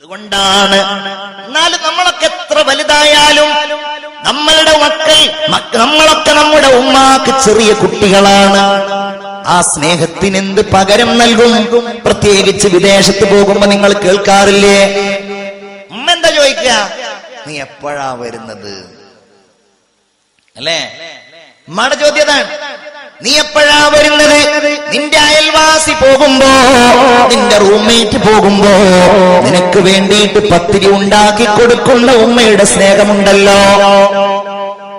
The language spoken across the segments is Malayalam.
അതുകൊണ്ടാണ്. എന്നാലും നമ്മളൊക്കെ എത്ര വലുതായാലും നമ്മളുടെ മക്കൾ മക്ക- നമ്മളൊക്കെ നമ്മുടെ ഉമ്മാക്ക് ചെറിയ കുട്ടികളാണ്. ആ സ്നേഹത്തിന് എന്ത് പകരം നൽകും? പ്രത്യേകിച്ച് വിദേശത്ത് പോകുമ്പോ നിങ്ങൾ കേൾക്കാറില്ലേ? ഉമ്മ എന്താ ചോദിക്കുക? നീ എപ്പോഴാ വരുന്നത്? അല്ലേ? ഉമ്മയുടെ ചോദ്യതാണ് നീ എപ്പോഴാ വരുന്നത്? നിന്റെ അയൽവാസി പോകുമ്പോ നിന്റെ റൂംമേറ്റ് പോകുമ്പോ നിനക്ക് വേണ്ടിയിട്ട് പത്തിരി ഉണ്ടാക്കി കൊടുക്കുന്ന ഉമ്മയുടെ സ്നേഹമുണ്ടല്ലോ.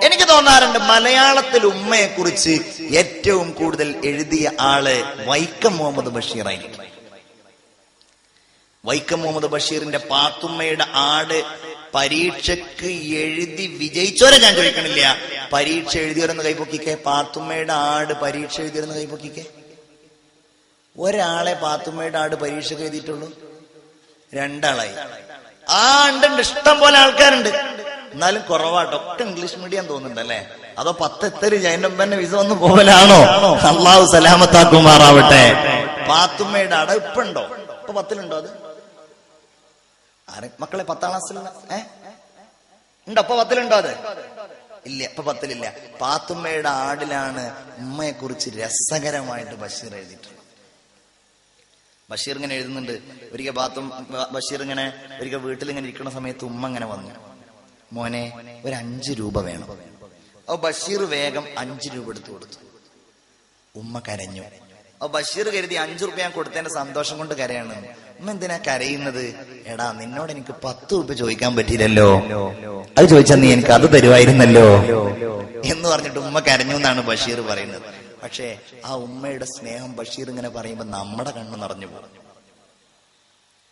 എനിക്ക് തോന്നാറുണ്ട് മലയാളത്തിൽ ഉമ്മയെ കുറിച്ച് ഏറ്റവും കൂടുതൽ എഴുതിയ ആൾ വൈക്കം മുഹമ്മദ് ബഷീർ ആയിരിക്കും. വൈക്കം മുഹമ്മദ് ബഷീറിന്റെ പാത്തുമ്മയുടെ ആട് പരീക്ഷക്ക് എഴുതി വിജയിച്ചോരെ ഞാൻ ചോദിക്കണില്ല. പരീക്ഷ എഴുതിയവരെന്ന് കൈപ്പൊക്കിക്കെ പാത്തുമ്മയുടെ ആട് പരീക്ഷ എഴുതിയവരെന്ന് കൈപ്പൊക്കിക്കെ ഒരാളെ പാത്തുമ്മയുടെ ആട് പരീക്ഷക്ക് എഴുതിയിട്ടുള്ളൂ. രണ്ടാളായി. ആ ഉണ്ട് ഉണ്ട് ഇഷ്ടം പോലെ ആൾക്കാരുണ്ട്. എന്നാലും കുറവാട്ടോ. ഒക്കെ ഇംഗ്ലീഷ് മീഡിയം തോന്നുന്നുണ്ടല്ലേ? അതോ പത്ത് എത്തര് ജൈനമ്പന്നെ വിസ വന്ന് പോകലാണോ അള്ളാഹു സലാമത്താക്കുമാറാവട്ടെ. പാത്തുമ്മയുടെ അട ഇപ്പൊ ഉണ്ടോ ഇപ്പൊ പത്തിലുണ്ടോ അത്? ആരെ? മക്കളെ പത്താം ക്ലാസ്സിൽ ഏ? ഉണ്ടോ? അപ്പൊ പത്തിലുണ്ടോ അത്? ഇല്ല ഇപ്പൊ പത്തിലില്ല. പാത്തുമ്മയുടെ ആടിലാണ് ഉമ്മയെ കുറിച്ച് രസകരമായിട്ട് ബഷീർ എഴുതിയിട്ടുള്ളത്. ബഷീർ ഇങ്ങനെ എഴുതുന്നുണ്ട് ഒരിക്കൽ പാത്തും ബഷീർ ഇങ്ങനെ ഒരിക്കൽ വീട്ടിൽ ഇങ്ങനെ ഇരിക്കുന്ന സമയത്ത് ഉമ്മ ഇങ്ങനെ വന്നു. മോനെ ഒരു അഞ്ച് രൂപ വേണം. അപ്പൊ ബഷീർ വേഗം അഞ്ച് രൂപ എടുത്തു കൊടുത്തു. ഉമ്മ കരഞ്ഞു. ബഷീർ കരുതി അഞ്ചു റുപ്യ ഞാൻ കൊടുത്തതിന്റെ സന്തോഷം കൊണ്ട് കരയാണ്. അമ്മ എന്തിനാ കരയുന്നത്? എടാ നിന്നോട് എനിക്ക് പത്ത് രൂപ ചോദിക്കാൻ പറ്റിയില്ലല്ലോ. അത് ചോദിച്ചാൽ നീ എനിക്ക് അത് തരുമായിരുന്നല്ലോ. എന്ന് പറഞ്ഞിട്ട് ഉമ്മ കരഞ്ഞു എന്നാണ് ബഷീർ പറയുന്നത്. പക്ഷേ ആ ഉമ്മയുടെ സ്നേഹം ബഷീർ ഇങ്ങനെ പറയുമ്പോ നമ്മുടെ കണ്ണ് നിറഞ്ഞു പോകും.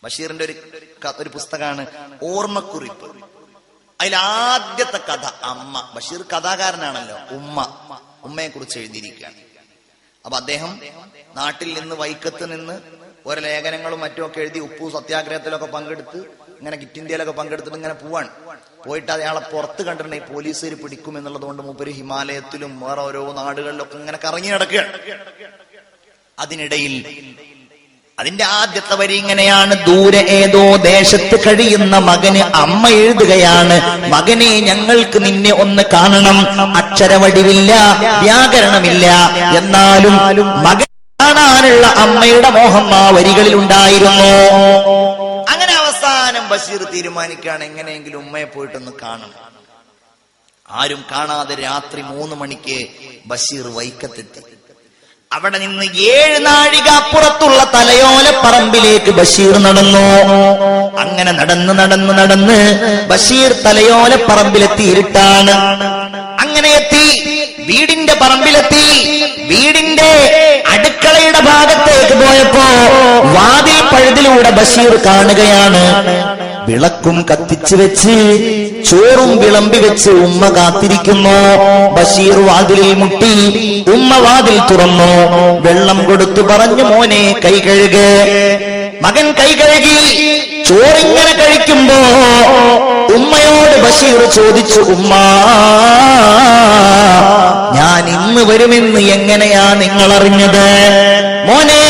ബഷീറിന്റെ ഒരു ഒരു പുസ്തകമാണ് ഓർമ്മക്കുറിപ്പ്. അതിൽ ആദ്യത്തെ കഥ അമ്മ. ബഷീർ കഥാകാരനാണല്ലോ ഉമ്മ. ഉമ്മയെ കുറിച്ച് എഴുതിയിരിക്കുകയാണ്. അപ്പൊ അദ്ദേഹം നാട്ടിൽ നിന്ന് വൈക്കത്ത് നിന്ന് ഓരോ ലേഖനങ്ങളും മറ്റും ഒക്കെ എഴുതി ഉപ്പു സത്യാഗ്രഹത്തിലൊക്കെ പങ്കെടുത്ത് ഇങ്ങനെ കിറ്റ് ഇന്ത്യയിലൊക്കെ പങ്കെടുത്തിട്ട് ഇങ്ങനെ പോവാണ്. പോയിട്ട് അയാളെ പുറത്ത് കണ്ടിട്ടുണ്ടെങ്കിൽ പോലീസുകാർ പിടിക്കും എന്നുള്ളത് കൊണ്ട് മൂപ്പര് ഹിമാലയത്തിലും വേറെ ഓരോ നാടുകളിലൊക്കെ ഇങ്ങനെ കറങ്ങി നടക്കുകയാണ്. അതിനിടയിൽ അതിന്റെ ആദ്യത്തെ വരി ഇങ്ങനെയാണ്. ദൂരെ ഏതോ ദേശത്ത് കഴിയുന്ന മകന് അമ്മ എഴുതുകയാണ്. മകനെ ഞങ്ങൾക്ക് നിന്നെ ഒന്ന് കാണണം. അക്ഷരവടിവില്ല വ്യാകരണമില്ല. എന്നാലും മകൻ കാണാനുള്ള അമ്മയുടെ മോഹം ആ വരികളിൽ ഉണ്ടായിരുന്നു. അങ്ങനെ അവസാനം ബഷീർ തീരുമാനിക്കുകയാണ് എങ്ങനെയെങ്കിലും ഉമ്മയെ പോയിട്ടൊന്ന് കാണണം. ആരും കാണാതെ രാത്രി മൂന്ന് മണിക്ക് ബഷീർ വൈക്കത്തെത്തി. അവിടെ നിന്ന് ഏഴ് നാഴിക അപ്പുറത്തുള്ള തലയോല പറമ്പിലേക്ക് ബഷീർ നടന്നു. അങ്ങനെ നടന്ന് നടന്ന് നടന്ന് ബഷീർ തലയോല പറമ്പിലെത്തി ഇരുട്ടാണ്. അങ്ങനെ എത്തി വീടിന്റെ പറമ്പിലെത്തി വീടിന്റെ അടുക്കളയുടെ ഭാഗത്തേക്ക് പോയപ്പോ വാതിൽ പഴുതിലൂടെ ബഷീർ കാണുകയാണ്. വിളക്കും കത്തിച്ചു വെച്ച് ചോറും വിളമ്പി വെച്ച് ഉമ്മ കാത്തിരിക്കുന്നു. ബഷീർ വാതിലിൽ മുട്ടി ഉമ്മ വാതിൽ തുറന്നു. വെള്ളം കൊടുത്തു പറഞ്ഞു മോനെ കൈ കഴുക്. മകൻ കൈ കഴുകി ചോറിങ്ങനെ കഴിക്കുമ്പോ ഉമ്മയോട് ബഷീർ ചോദിച്ചു ഉമ്മ ഞാൻ ഇന്ന് വരുമെന്ന് എങ്ങനെയാ നിങ്ങൾ അറിഞ്ഞത് മോനെ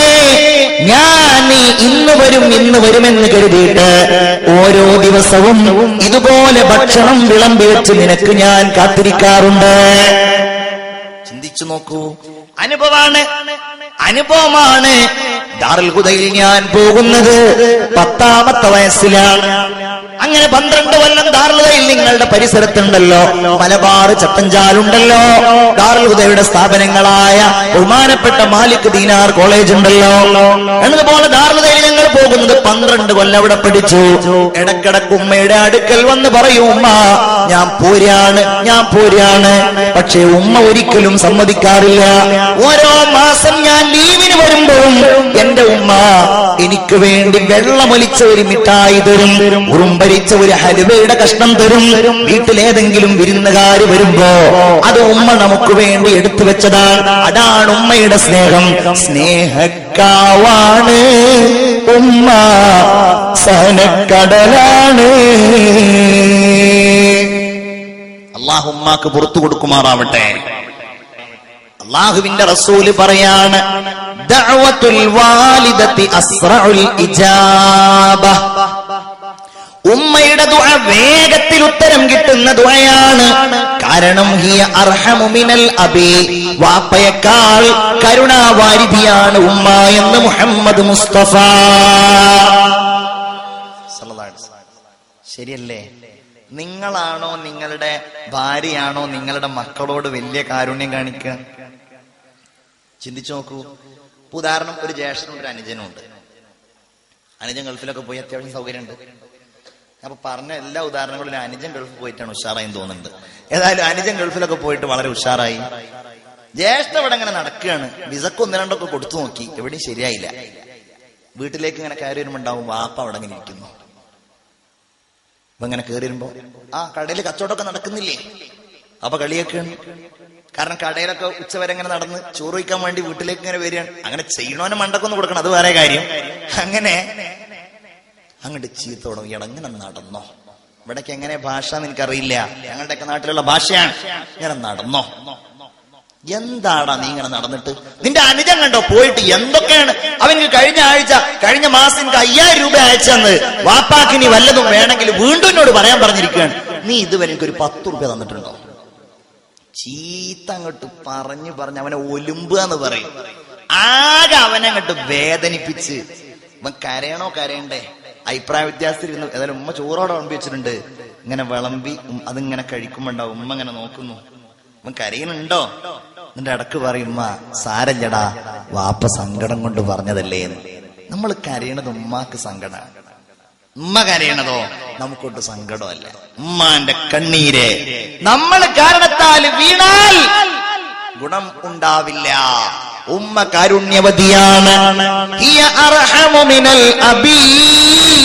ഞാൻ ഇന്ന് വരും ഇന്ന് വരുമെന്ന് കരുതിയിട്ട് ഓരോ ദിവസവും ഇതുപോലെ ഭക്ഷണം വിളമ്പി വെച്ച് നിനക്ക് ഞാൻ കാത്തിരിക്കാറുണ്ട്. ചിന്തിച്ചു നോക്കൂ. അനുഭവമാണ് അനുഭവമാണ്. ദാറുൽ ഹുദയിൽ ഞാൻ പോകുന്നത് പത്താമത്തെ വയസ്സിലാണ്. അങ്ങനെ പന്ത്രണ്ട് കൊല്ലം ദാർലുതയിൽ നിങ്ങളുടെ പരിസരത്തുണ്ടല്ലോ. മലബാർ ചട്ടഞ്ചാലുണ്ടല്ലോ ദാർലുതയുടെ സ്ഥാപനങ്ങളായ ബഹുമാനപ്പെട്ട മാലിക് ദീനാർ കോളേജ് ഉണ്ടല്ലോ എന്നതുപോലെ ഞങ്ങൾ പോകുന്നത് പന്ത്രണ്ട് കൊല്ലം അവിടെ പഠിച്ചു. ഇടക്കിടക്ക് ഉമ്മയുടെ അടുക്കൽ വന്ന് പറയും ഉമ്മ ഞാൻ പോരാണ് ഞാൻ പോരാണ്. പക്ഷേ ഉമ്മ ഒരിക്കലും സമ്മതിക്കാറില്ല. ഓരോ മാസം ഞാൻ ലീവിന് വരുമ്പോഴും എന്റെ ഉമ്മ എനിക്ക് വേണ്ടി വെള്ളമൊലിച്ച ഒരു മിഠായി തരും ഉറുമ്പരിച്ച ഒരു ഹലുവയുടെ കഷ്ണം തരും. വീട്ടിലേതെങ്കിലും വിരുന്നുകാര് വരുമ്പോ അത് ഉമ്മ നമുക്ക് വേണ്ടി എടുത്തു വെച്ചതാണ്. അതാണ് ഉമ്മയുടെ സ്നേഹം. സ്നേഹക്കാവാണ്. ഉമ്മ സഹനക്കടലാണ്. അള്ളാഹു ഉമ്മാക്ക് പുറത്തു കൊടുക്കുമാറാവട്ടെ. അള്ളാഹുവിന്റെ റസൂൽ പറയാണ് ദഅവത്തുൽ വാലിദത്തി അസ്റഉൽ ഇജാബ. ഉമ്മയുടെ ദുആ വേഗത്തിൽ ഉത്തരം കിട്ടുന്ന ദുആയാണ്. കാരണം ഹിയ അർഹമു മിനൽ അബി. വാപ്പയേക്കാൾ കരുണാവാരിധിയാണ് ഉമ്മ എന്ന് മുഹമ്മദ് മുസ്തഫ. ശരിയല്ലേ? നിങ്ങളാണോ നിങ്ങളുടെ ഭാര്യയാണോ നിങ്ങളുടെ മക്കളോട് വലിയ കാരുണ്യം കാണിക്കുക? ചിന്തിച്ചു നോക്കൂ. ഉദാഹരണം ഒരു ജ്യേഷ്ഠനും ഒരു അനുജനും ഉണ്ട് അനുജൻ ഗൾഫിലൊക്കെ പോയി അത്യാവശ്യം സൗകര്യമുണ്ട്. അപ്പൊ പറഞ്ഞ എല്ലാ ഉദാഹരണങ്ങളും അനുജൻ ഗൾഫിൽ പോയിട്ടാണ് ഉഷാറായി തോന്നുന്നത്. ഏതായാലും അനുജൻ ഗൾഫിലൊക്കെ പോയിട്ട് വളരെ ഉഷാറായി. ജ്യേഷ്ഠ ഇവിടെ ഇങ്ങനെ നടക്കുകയാണ്. വിസക്ക് ഒന്ന് രണ്ടൊക്കെ കൊടുത്തു നോക്കി. എവിടെയും ശരിയായില്ല. വീട്ടിലേക്ക് ഇങ്ങനെ കയറി വരുമ്പോ ഉണ്ടാവും വാപ്പ അവിടെ ഇങ്ങനെ ഇരിക്കുന്നു. അപ്പൊ ഇങ്ങനെ കയറി വരുമ്പോ ആ കടയിൽ കച്ചവടമൊക്കെ നടക്കുന്നില്ലേ? അപ്പൊ കളിയൊക്കെയാണ്. കാരണം കടയിലൊക്കെ ഉച്ചവരെ ഇങ്ങനെ നടന്ന് ചോറ് വയ്ക്കാൻ വേണ്ടി വീട്ടിലേക്ക് ഇങ്ങനെ വരികയാണ്. അങ്ങനെ ചെയ്യണോനെ മണ്ടക്കൊന്നും കൊടുക്കണം അത് വേറെ കാര്യം. അങ്ങനെ അങ്ങോട്ട് ചീത്ത തുടങ്ങി ഇടങ്ങനെ നടന്നോ. ഇവിടേക്ക് എങ്ങനെ ഭാഷ നിനക്കറിയില്ല? ഞങ്ങളുടെയൊക്കെ നാട്ടിലുള്ള ഭാഷയാണ്. ഇങ്ങനെ നടന്നോ. എന്താടാ നീ ഇങ്ങനെ നടന്നിട്ട്? നിന്റെ അനുജൻ കണ്ടോ? പോയിട്ട് എന്തൊക്കെയാണ്? അവന് കഴിഞ്ഞ ആഴ്ച കഴിഞ്ഞ മാസം എനിക്ക് അയ്യായിരം രൂപ അയച്ചെന്ന് വാപ്പാക്ക് നീ വല്ലതും വേണമെങ്കിൽ വീണ്ടും എന്നോട് പറയാൻ പറഞ്ഞിരിക്കുകയാണ്. നീ ഇതുവരെ എനിക്ക് ഒരു പത്ത് രൂപ തന്നിട്ടുണ്ടോ? ചീത്ത അങ്ങോട്ട് പറഞ്ഞു പറഞ്ഞ് അവനെ ഒലുമ്പുക എന്ന് പറയും. ആകെ അവനെ അങ്ങോട്ട് വേദനിപ്പിച്ച്. ഇവൻ കരയണോ കരയണ്ടേ? അഭിപ്രായ വ്യത്യാസത്തിൽ ഇരുന്നു ഏതായാലും ഉമ്മ ചോറോടെ വിളമ്പി വെച്ചിട്ടുണ്ട്. ഇങ്ങനെ വിളമ്പി അതിങ്ങനെ കഴിക്കുമ്പോണ്ടാവും ഉമ്മ ഇങ്ങനെ നോക്കുന്നു. ഉമ്മ കരയുന്നുണ്ടോ? നിന്റെ ഇടയ്ക്ക് പറയും ഉമ്മ സാരല്ലടാ വാപ്പ സങ്കടം കൊണ്ട് പറഞ്ഞതല്ലേ നമ്മൾ കരയണത് ഉമ്മാക്ക് സങ്കടമാണ് ഉമ്മ കരയണതോ നമുക്കൊട്ട് സങ്കടമല്ല. ഉമ്മാന്റെ കണ്ണീര് നമ്മൾ കാരണത്താൽ വീണാൽ ഗുണം ഉണ്ടാവില്ല. ഉമ്മ കാരുണ്യവതിയാണ്.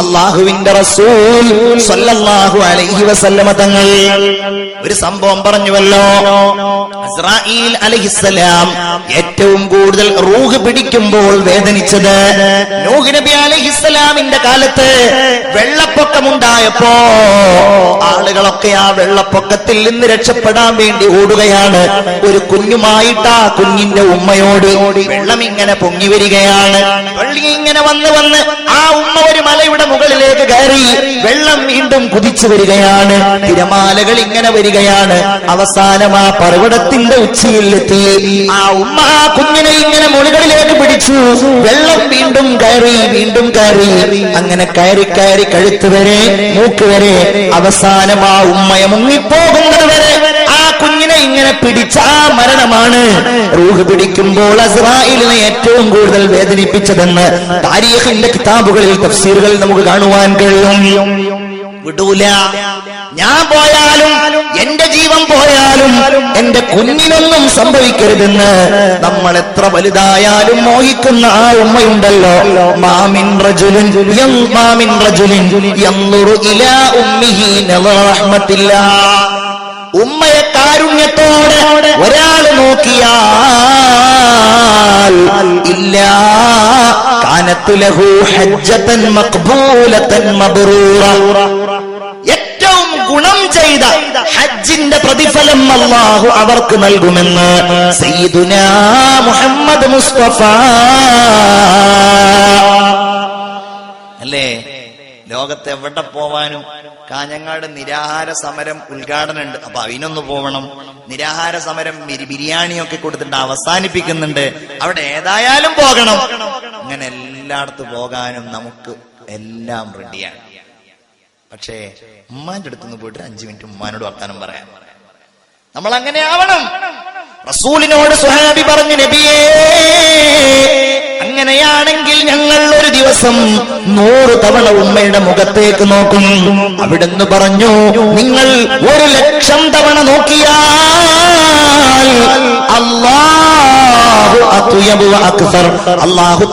അള്ളാഹുവിന്റെ റസൂൽ സല്ലല്ലാഹു അലൈഹി വസല്ലമ തങ്ങൾ ഒരു സംഭവം പറഞ്ഞുവല്ലോ. ഇസ്രായേൽ അലഹിസ്സലാം ഏറ്റവും കൂടുതൽ റൂഹ് പിടിക്കുമ്പോൾ വേദനിച്ചത് നൂഹ് നബി അലഹിസ്സലാമിന്റെ കാലത്ത് വെള്ളപ്പൊക്കമുണ്ടായപ്പോ ആളുകളൊക്കെ ആ വെള്ളപ്പൊക്കത്തിൽ നിന്ന് രക്ഷപ്പെടാൻ വേണ്ടി ഓടുകയാണ്. ഒരു കുഞ്ഞുമായിട്ട് ആ കുഞ്ഞിന്റെ ഉമ്മയോട് വെള്ളം ഇങ്ങനെ പൊങ്ങി വരികയാണ്. വെള്ളി ഇങ്ങനെ വന്ന് വന്ന് ആ ഉമ്മ ഒരു മലയുടെ മുകളിലേക്ക് കയറി വെള്ളം വീണ്ടും കുതിച്ചു വരികയാണ്. തിരമാലകൾ ഇങ്ങനെ വരികയാണ്. അവസാനം ആ പർവതത്തിന്റെ എത്തി ആ ഉമ്മ ആ കുഞ്ഞിനെ ഇങ്ങനെ മുകളിലേക്ക് പിടിച്ചു. വെള്ളം വീണ്ടും കയറി വീണ്ടും കയറി. അങ്ങനെ കയറി കയറി കഴുത്ത് വരെ മൂക്ക് വരെ. അവസാനം ആ ഉമ്മയെ മുങ്ങിപ്പോകുന്നത് വരെ ഇങ്ങനെ പിടിച്ചാ മരണമാണ്. റൂഹ് പിടിക്കുമ്പോൾ അസ്രായിലിനെ ഏറ്റവും കൂടുതൽ വേദനിപ്പിച്ചതെന്ന് താരീഖിന്റെ കിതാബുകളിൽ തഫ്സീറുകളിൽ നമുക്ക് കാണുവാൻ കഴിയും. വിടൂല. ഞാൻ പോയാലും എന്റെ ജീവൻ പോയാലും എന്റെ കുഞ്ഞിനൊന്നും സംഭവിക്കരുതെന്ന് നമ്മൾ എത്ര വലുതായാലും മോഹിക്കുന്ന ആ ഉമ്മയുണ്ടല്ലോ. മാമിൻ റജുലിൻ മാമിൻ റജുലിൻ ഇലാ ഉമ്മിഹി റഹ്മത്തില്ലാ. ഉമ്മയെ കാരുണ്യത്തോടെ ഒരാൾ നോക്കിയാൽ ഇല്ല. ഹജ്ജത്തൻ മബറൂറ. ഏറ്റവും ഗുണം ചെയ്ത ഹജ്ജിന്റെ പ്രതിഫലം അള്ളാഹു അവർക്ക് നൽകുമെന്ന് സയ്യിദുന മുഹമ്മദ് മുസ്തഫ. അല്ലേ? ലോകത്ത് എവിടെ പോവാനും കാഞ്ഞങ്ങാട് നിരാഹാര സമരം ഉദ്ഘാടനം ഉണ്ട് അപ്പൊ അതിനൊന്ന് പോവണം. നിരാഹാര സമരം ബിരി- ബിരിയാണിയൊക്കെ കൊടുത്തിട്ട് അവസാനിപ്പിക്കുന്നുണ്ട്. അവിടെ ഏതായാലും പോകണം. അങ്ങനെ എല്ലായിടത്തും പോകാനും നമുക്ക് എല്ലാം റെഡിയാണ് പക്ഷേ ഉമ്മാന്റെ അടുത്തുനിന്ന് പോയിട്ട് അഞ്ചു മിനിറ്റ് ഉമ്മാനോട് വർത്താനം പറയാം. നമ്മൾ അങ്ങനെ ആവണം റസൂലിനോട് സുഹാബി പറഞ്ഞു നബിയേ അങ്ങനെയാണെങ്കിൽ ഞങ്ങൾ ഒരു ദിവസം നൂറ് തവണ ഉമ്മയുടെ മുഖത്തേക്ക് നോക്കും. അവിടുന്ന് പറഞ്ഞു നിങ്ങൾ ഒരു ലക്ഷം തവണ നോക്കിയാൽ അള്ളാഹു അക്സർ.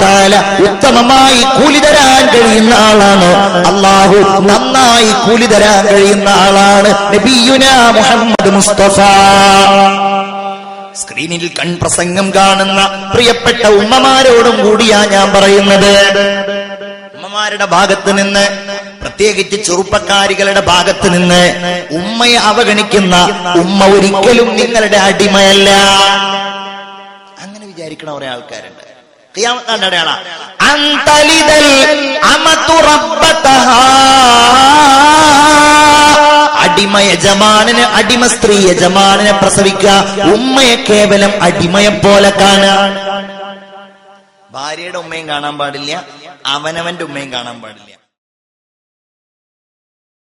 താല ഉത്തമമായി കൂലി തരാൻ കഴിയുന്ന ആളാണ്. അള്ളാഹു നന്നായി കൂലി തരാൻ കഴിയുന്ന ആളാണ് മുഹമ്മദ് മുസ്തഫ. സ്ക്രീനിൽ കൺപ്രസംഗം കാണുന്ന പ്രിയപ്പെട്ട ഉമ്മമാരോടും കൂടിയാ ഞാൻ പറയുന്നത്. ഉമ്മമാരുടെ ഭാഗത്ത് നിന്ന് പ്രത്യേകിച്ച് ചെറുപ്പക്കാരികളുടെ ഭാഗത്ത് നിന്ന് ഉമ്മയെ അവഗണിക്കുന്ന ഉമ്മ ഒരിക്കലും നിങ്ങളുടെ അടിമയല്ല. അങ്ങനെ വിചാരിക്കണ കുറെ ആൾക്കാരുണ്ട്. അടയാളാ. അന്തലിതൽ അമതു റബ്ബതഹാ. അടിമ യജമാനന് അടിമ സ്ത്രീ യജമാനനെ പ്രസവിക്കുക. ഉമ്മയെ കേവലം അടിമയെ പോലെ കാണാൻ ഭാര്യയുടെ ഉമ്മയും കാണാൻ പാടില്ല അവനവന്റെ ഉമ്മയും കാണാൻ പാടില്ല.